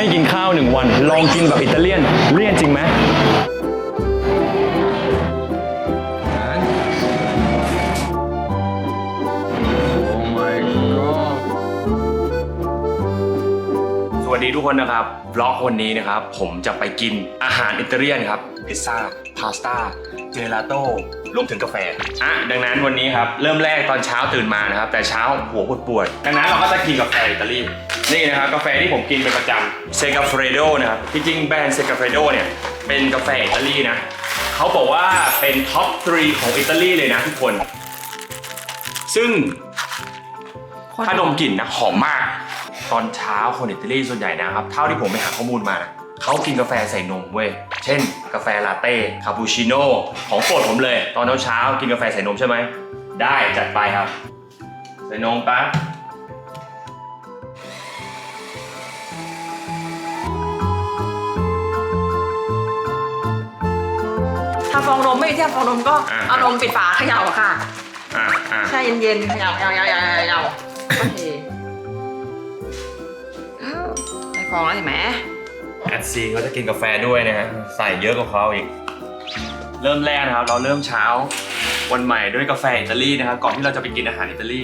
ไม่กินข้าวหนึ่งวัน ลองกินแบบอิตาเลียนเลี่ยนจริงไหมสวัสดีทุกคนนะครับบล็อกวันนี้นะครับ ผมจะไปกินอาหารอิตาเลียนครับ พิซซ่า พาสต้า เจลาโต้รวมถึงกาแฟ อะ ดังนั้นวันนี้ครับ เริ่มแรกตอนเช้าตื่นมานะครับ แต่เช้าหัวปวดปวดดังนั้นเราก็จะกินกาแฟอิตาลี นี่นะครับกาแฟที่ผมกินเป็นประจำเซกาเฟรโดนะครับจริงๆแบรนด์เซกาเฟรโดเนี่ยเป็นกาแฟอิตาลีนะเขาบอกว่าเป็นท็อป 3 ของอิตาลีเลยนะทุกคน ซึ่งถ้าดมกลิ่นนะหอมมาก ตอนเช้าคนอิตาลีส่วนใหญ่นะครับ เท่าที่ผมไปหาข้อมูลมานะเขากินกาแฟใส่นมเว้ย เช่น กาแฟลาเต้ คาปูชิโน่ ของโปรดผมเลย ตอนเช้าๆกินกาแฟใส่นมใช่ไหม ได้จัดไปครับ ใส่นมปะ ฟองนมไม่ที่ฟองนมก็เอานมปิดฝาเขย่าค่ะ อะอะแช่เย็นๆเขย่าเขย่าเขย่าเขย่าเขย่าโอเคอ้าวได้ฟองแล้วเห็นไหมแอดซีเขาจะกินกาแฟด้วยนะฮะใส่เยอะกว่าเขาอีก เริ่มแรกนะครับ เราเริ่มเช้าวันใหม่ด้วยกาแฟอิตาลีนะครับ ก่อนที่เราจะไปกินอาหารอิตาลี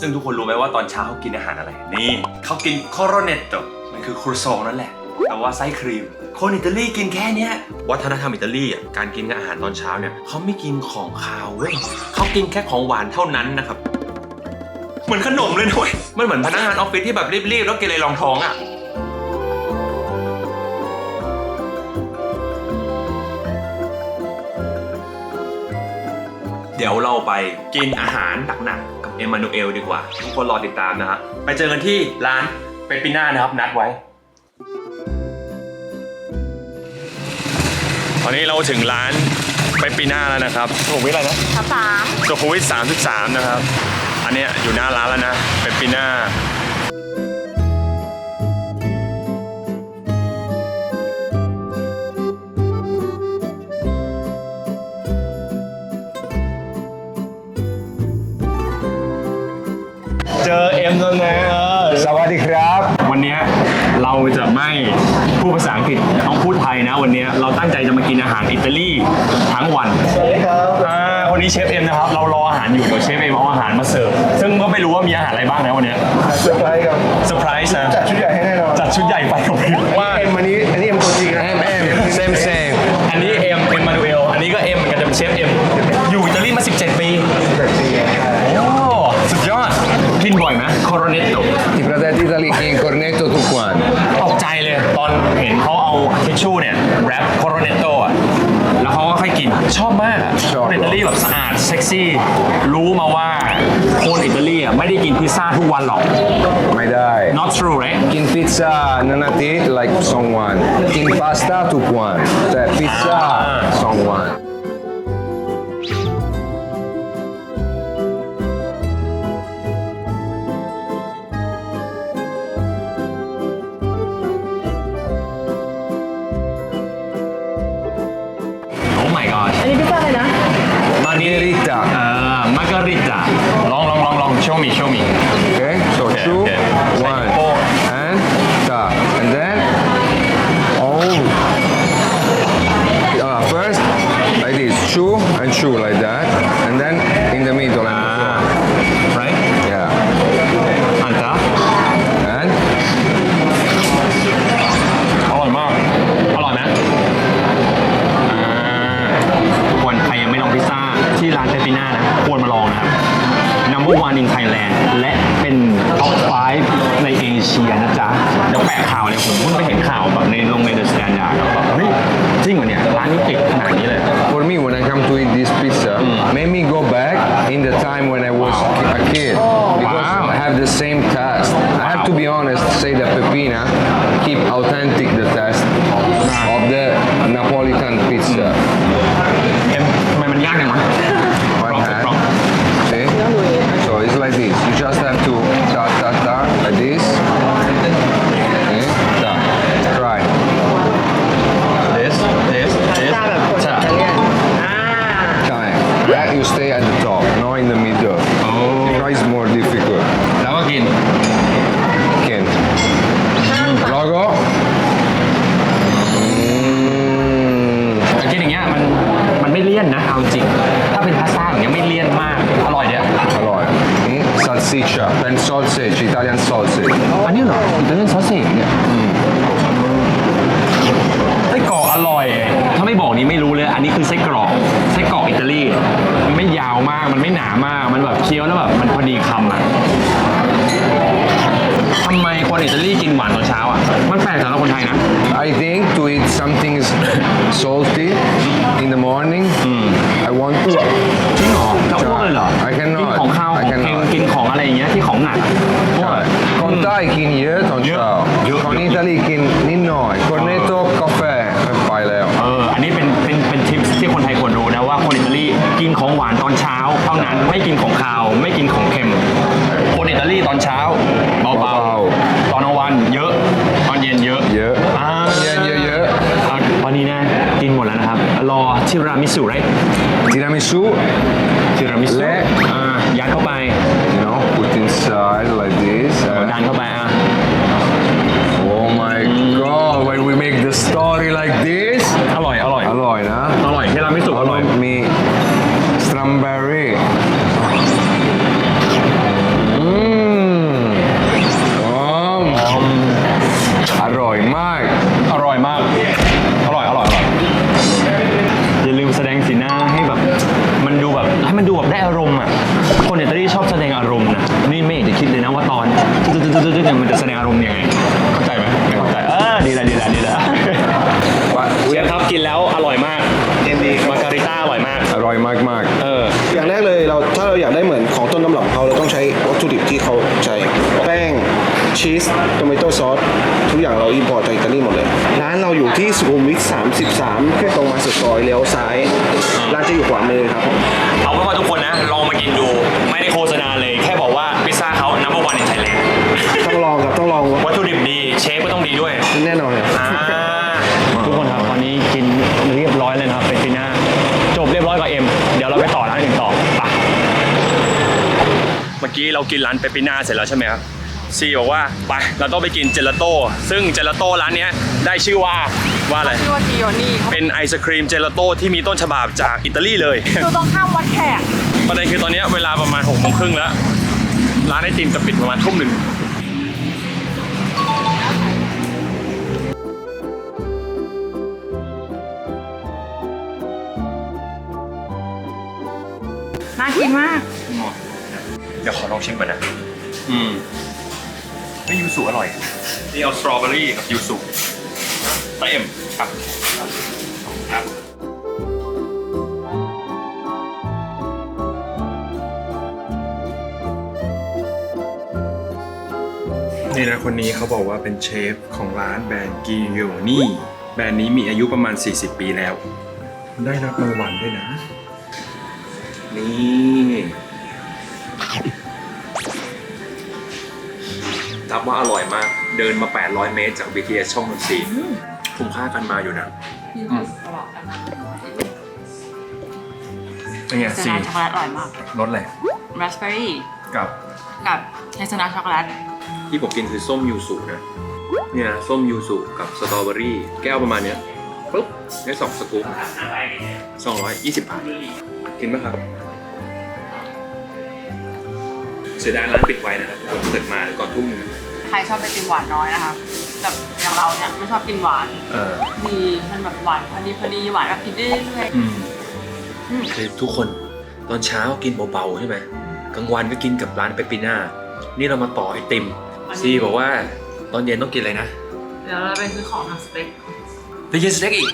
ซึ่งทุกคนรู้ไหมว่าตอนเช้าเขากินอาหารอะไร นี่เขากินคอโรเนตโตมันคือครูซองนั่นแหละ แต่ว่าไส้ครีม คนอิตาลีกินแค่เนี้ยวัฒนธรรมอิตาลีอะการกินอาหารตอนเช้าเนี่ยเขาไม่กินของคาวเว้ยเขากินแค่ของหวานเท่านั้นนะครับเหมือนขนมเลยนะเว้ยมันเหมือนพนักงานออฟฟิศที่แบบรีบๆแล้วกินอะไรรองท้องอะเดี๋ยวเราไปกินอาหารหนักๆกับเอมานูเอลดีกว่า ทุกคนรอติดตามนะครับไปเจอกันที่ร้านเปปปิน่านะครับนัดไว้ อนนี้เราถึงร้านเปปปิน่าแล้วนะครับสุขุมวิทอะไรนะทับสามสุขุมวิท33 นะครับ อันเนี้ยอยู่หน้าร้านแล้วนะ เปปปิน่า มนะครับ เรารออาหารอยู่เดี๋ยวเชฟเอ็มเอาอาหารมาเสิร์ฟ ซึ่งก็ไม่รู้ว่ามีอาหารอะไรบ้างนะวันเนี้ยเซอร์ไพรส์ครับเซอร์ไพรส์นะจัดชุดใหญ่ให้แน่นอนจัดชุดใหญ่ไปกับพี่ว่าเอ็มอันนี้อันนี้เอ็มตัวจริงนะเอ็มเอ็มเซมเซมอันนี้เอ็มเอ็มมานูเอลอันนี้ก็เอ็มเหมือนกันจะเป็นเชฟเอ็มอยู่อิตาลีมา 17 ปีแบบจริงโอ้สุดยอดกินบ่อยไหมคอร์เนตโตที่ประเทศอิตาลีกินคอร์เนตโตทุกวันตกใจเลยตอนเห็นเขาเอาทิชชู่เนี่ยแรปคอร์เนตโตอะ ชอบมากอะคนอิตาลีแบบสะอาดเซ็กซี่ รู้มาว่าคนอิตาลีอะไม่ได้กินพิซซ่าทุกวันหรอก ไม่ได้ not true right กินพิซซ่านานที like สองวัน กินพาสต้าทุกวัน แต่พิซซ่าสองวัน me show me. Okay so Okay, two okay. one and ta and then oh. Uh, first like this two and two like go back in the time when I was a kid oh, because wow. I have the same taste. I have to be honest, say that Pepina keep authentic the taste of the Napolitan pizza. So it's like this. You just have to ta ta ta like this. รอกอร่อย ถ้าไม่บอกนี้ไม่รู้เลย อันนี้คือไส้กรอกไส้กรอกอิตาลีมันไม่ยาวมากมันไม่หนามาก มันแบบเคี้ยวแล้วแบบมันพอดีคำอะทำไมคนอิตาลีกินหวานตอนเช้าอะมันแปลกสำหรับคนไทยนะ I think to eat something salty in the morning, I want to. จริงเหรอจะอ้วกเลยเหรอ I cannot กินของข้าว I ของเค็ม cannot กินของอะไรอย่างเงี้ยที่ของหนักอะอ้วก Con Thai กินเยอะตอนเช้าเยอะ Con Italy กินนิดหน่อย Cornetto กาแฟไวานตอนเช้า เท่านั้นไม่กินของคาวไม่กินของเค็มคนอิตาลีตอนเช้าเบาเบาๆตอนกลางวันเยอะ ตอนเย็นเยอะเยอะอ่าเยอะเยอะเยอะเอาวันนี้นะกินหมดแล้วนะครับรอทิรามิสุไร Tiramisu, ทิรามิสุและอ่ายัดเข้าไป you know, put inside like this. ดั Uh, นเข้าไปอะ oh my god, when we make the story like this, างเราอินพอร์ตจากอิตาลีหมดเลย ร้านเราอยู่ที่สุขุมวิท33แค่ตรงมาสุดซอยเลี้ยวซ้าย ร้านจะอยู่ขวามือครับเอาเป็นว่าทุกคนนะ ลองมากินดู ไม่ได้โฆษณาเลย แค่บอกว่าพิซซ่าเขา number one in Thailand ต้องลองครับต้องลองวัตถุดิบดี เชฟก็ต้องดีด้วยแน่นอนครับอ่าทุกคนครับ ตอนนี้กินเรียบร้อยเลยนะครับเป็นปีหน้าจบเรียบร้อยกับเอ็ม เดี๋ยวเราไปต่อร้านอื่นต่อไปเมื่อกี้เรากินร้านเปปปิน่าเสร็จแล้วใช่ไหมครับ ซีบอกว่าไปเราต้องไปกินเจลาโต้ ซึ่งเจลาโต้ร้านเนี้ยได้ชื่อว่าว่าอะไร ชื่อว่าจิโอนี่เขาเป็นไอศครีมเจลาโต้ที่มีต้นฉบับจากอิตาลีเลยคือต้องข้ามวัดแขกประเด็นคือตอนเนี้ยเวลาประมาณหกโมงครึ่งแล้ว ร้านไอติมจะปิดประมาณทุ่มหนึ่งน่ากินมาก เดี๋ยวขอลองชิมก่อนนะ อืม ไม่ยูสุอร่อย นี่เอาสตรอเบอรี่กับยูสุไตเอ็มครับครับนี่นะคนนี้เขาบอกว่าเป็นเชฟของร้านแบรนด์กิโยนี่แบรนด์นี้มีอายุประมาณ 40 ปีแล้ว ได้รับรางวัลด้วยนะ นี่ รับว่าอร่อยมาก เดินมา 800 เมตรจาก BTS ช่องนนทรีย์คุ้มค่ากันมาอยู่นะอืมตลอดนะคะเป็นไงเซซีนาช็อกโกแลตอร่อยมากรสอะไรราสเบอร์รี่กับกับเฮซนาช็อกโกแลตที่ผมกินคือส้มยูสุนะเนี่ยนะส้มยูสุกับสตรอเบอรี่ แก้วประมาณเนี้ยปุ๊บได้สองสกู๊ปสองร้อยยี่สิบบาท กินไหมครับ เสียดายร้านปิดไว้นะครับผมเกิดมาก่อนทุ่มหนึงใค รชอบไปกินหวานน้อยนะคะแบบอย่างเราเนี่ยไม่ชอบกินหวานเออดีมันแบบหวานพอดีพอดีหวานแบบกินได้เรื่อยอืมๆอืมคือทุกคนตอนเช้ากินเบาๆใช่ไหมกลางวันก็กินกับร้านเปปปิน่า นี่เรามาต่อไอติมซีบอกว่าตอนเย็นต้องกินอะไรนะเดี๋ยวเราไปซื้อของทำสเต็กไปกินสเต็กอีก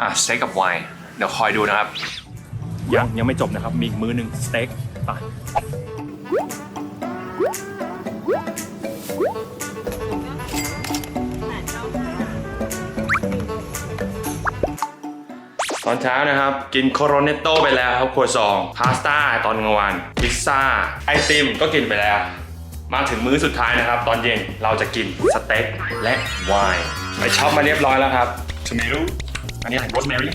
อะสเต็กกับไวน์เดี๋ยวคอยดูนะครับ ยังยังไม่จบนะครับ มีอีกมื้อหนึ่งสเต็กไป ตอนเช้านะครับ กินโคโรเนตโต้ไปแล้วครับครัวซองพาสต้าตอนกลางวันพิซซ่าไอติมก็กินไปแล้ว มาถึงมื้อสุดท้ายนะครับ ตอนเย็นเราจะกินสเต็กและไวน์ไปช็อปมาเรียบร้อยแล้วครับทูมิรุอันนี้โรสแมรี่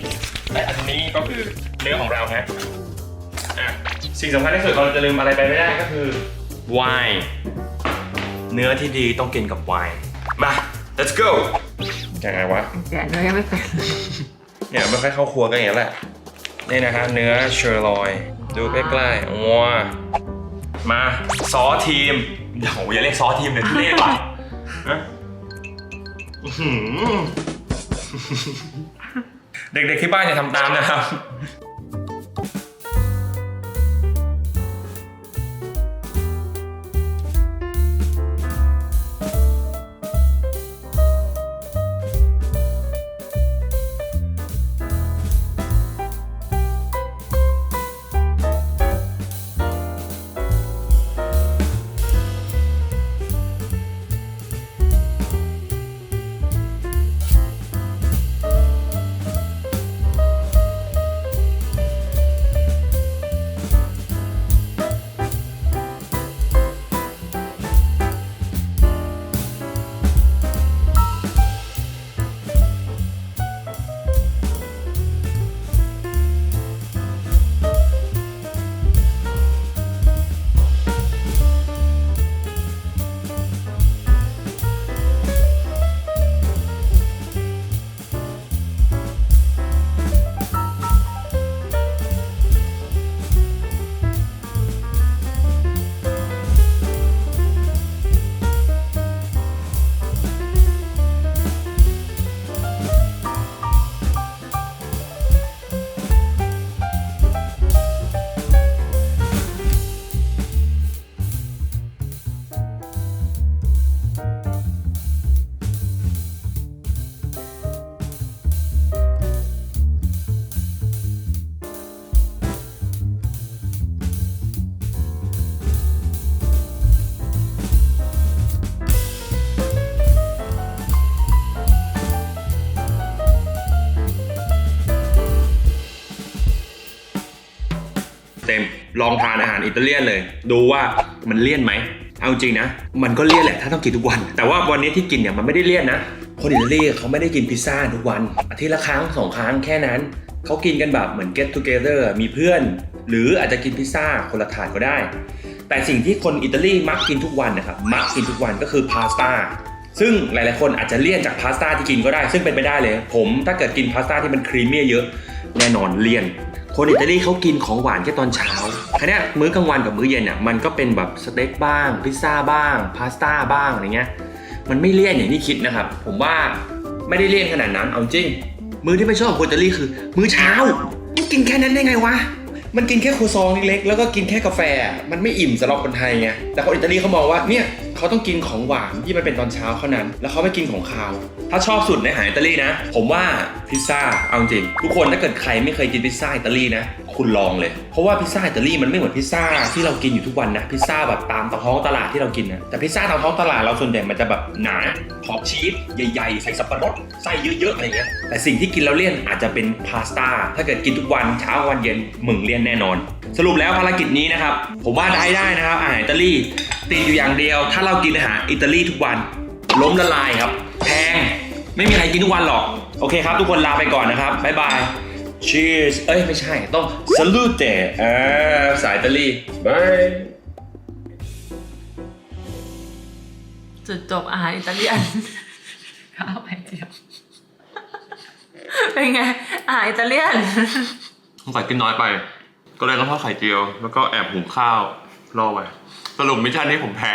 และอันนี้ก็คือเนื้อของเราฮะอะสิ่งสำคัญที่สุดเราจะลืมอะไรไปไม่ได้ก็คือไวน์เนื้อที่ดีต้องกินกับไวน์มา let's go ยังไงวะแกะเนื้อยังไม่เป็น เนี่ยไม่ค่อยเข้าครัวกันอย่างนี้แหละ นี่นะฮะเนื้อเชอร์ลอย ดูใกล้ๆว้ามาซอสทีมเดี๋ยวอย่าเรียกซอสทีมเลยทุเรศว่ะนะเด็กๆที่บ้านอย่าทำตามนะครับ ลองทานอาหารอิตาเลียนเลย ดูว่ามันเลี่ยนไหมเอาจริงนะ มันก็เลี่ยนแหละถ้าต้องกินทุกวัน แต่ว่าวันนี้ที่กินเนี่ยมันไม่ได้เลี่ยนนะ คนอิตาลีเขาไม่ได้กินพิซซ่าทุกวัน อาทิตย์ละครั้งสองครั้งแค่นั้น เขากินกันแบบเหมือน get together มีเพื่อน หรืออาจจะกินพิซซ่าคนละถาดก็ได้ แต่สิ่งที่คนอิตาลีมักกินทุกวันนะครับ มักกินทุกวันก็คือพาสต้า ซึ่งหลายๆ คนอาจจะเลี่ยนจากพาสต้าที่กินก็ได้ ซึ่งเป็นไปได้เลย ผมถ้าเกิดกินพาสต้าที่มันครีมมี่เยอะ แน่นอนเลี่ยน คนอิตาลีเขากินของหวานแค่ตอนเช้าคันนี้มื้อกลางวันกับมื้อเย็นเนี่ยมันก็เป็นแบบสเต็กบ้าง พิซซ่าบ้าง พาสต้าบ้างอะไรเงี้ย มันไม่เลี่ยนอย่างที่คิดนะครับ ผมว่าไม่ได้เลี่ยนขนาดนั้น เอาจริง มื้อที่ไม่ชอบของคนอิตาลีคือ มื้อเช้ากินแค่นั้นได้ไงวะ มันกินแค่ครัวซองเล็กๆ แล้วก็กินแค่กาแฟ มันไม่อิ่มสำหรับคนไทยไง แต่คนอิตาลีเขามองว่าเนี่ย เขาต้องกินของหวานที่มันเป็นตอนเช้าเท่านั้น แล้วเขาไม่กินของคาว ถ้าชอบสุดในอาหารอิตาลีนะ ผมว่าพิซซ่าเอาจริง ทุกคนถ้าเกิดใครไม่เคยกินพิซซ่าอิตาลีนะ คุณลองเลย เพราะว่าพิซซ่าอิตาลีมันไม่เหมือนพิซซ่าที่เรากินอยู่ทุกวันนะพิซซ่าแบบตามท้องตลาดที่เรากินนะแต่พิซซ่าตามท้องตลาดเราส่วนใหญ่มันจะแบบหนาขอบชีสใหญ่ๆ ใส่สับปะรดไส้เยอะๆอะไรเงี้ยแต่สิ่งที่กินแล้วเลี่ยนอาจจะเป็นพาสต้าถ้าเกิดกินทุกวันเช้าวันเย็นมึงเลี่ยนแน่นอน สรุปแล้วภารกิจนี้นะครับผมว่าได้ได้นะครับอาหารอิตาลีติดอยู่อย่างเดียว ถ้าเรากินอาหารอิตาลีทุกวันล้มละลายครับ แพงไม่มีใครกินทุกวันหรอก โอเคครับ ทุกคนลาไปก่อนนะครับบ๊ายบาย cheers เอ้ย ไม่ใช่ต้อง salute อ่าภาษาอิตาลี บาย จุดจบอาหารอิตาเลียนข้าวไข่เจียวเป็นไง อาหารอิตาเลียนสงสัยกินน้อยไป ก็เลยต้องทอดไข่เจียว แล้วก็แอบหุงข้าวรอไว้ สรุปมิชชั่นนี้ผมแพ้